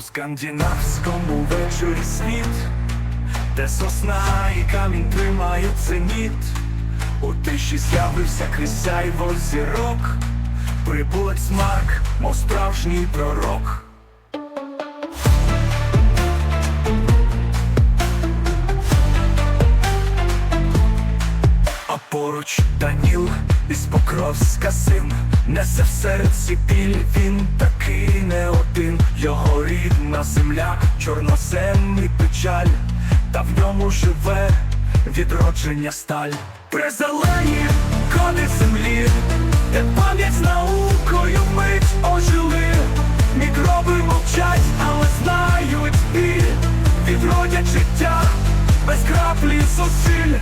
скандинавському вечорі світ, де сосна і камінь тримають зеніт. У тиші з'явився крізь сяйво зірок, прибулець смак, мов справжній пророк. А поруч Даніл із Покровська син Несе в серці біль, він такий не один Його рідна земля, чорнозем і печаль, та в ньому живе відродження сталь. При зелені коди землі, де пам'ять наукою мить ожили. Мікроби мовчать, але знають біль, відродять життя без краплі зусиль.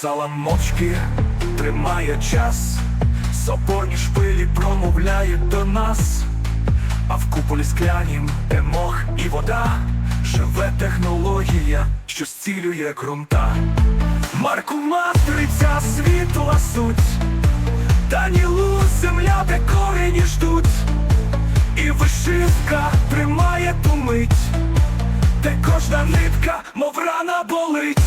Упсала мовчки тримає час, соборні шпилі промовляють до нас, а в куполі склянім емох і вода, живе технологія, що зцілює ґрунта. Марку матриця світла суть, Данілу земля, де корені ждуть, і вишивка тримає ту мить, де кожна нитка, мов рана болить.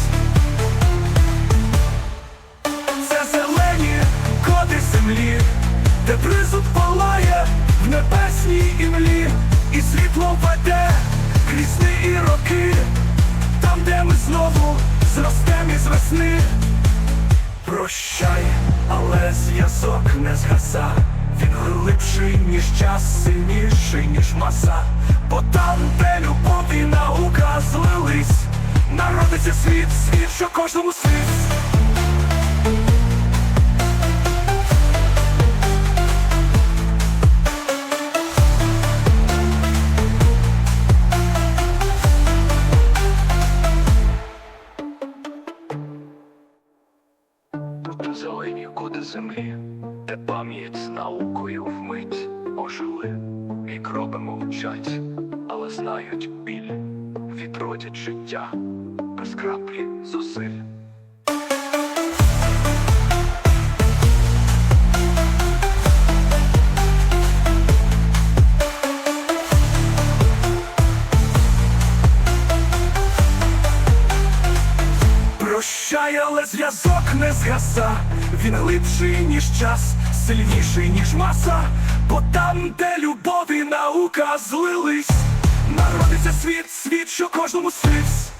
Небесній імлі, і світло веде крізь і роки, там, де ми знову зростем із весни. Прощай, але зв'язок не згаса, він глибший, ніж час, сильніший, ніж маса, бо там, де любов і наука злились, народиться світ, світ, що кожному світ. Тут зелені коди землі, де пам'ять з наукою вмить ожили. і кроби мовчать, але знають біль, відродять життя без краплі зусиль. Прощай, але зв'язок не згаса, він глибший, ніж час, сильніший, ніж маса, бо там, де любов і наука злились, народиться світ, світ, що кожному світ.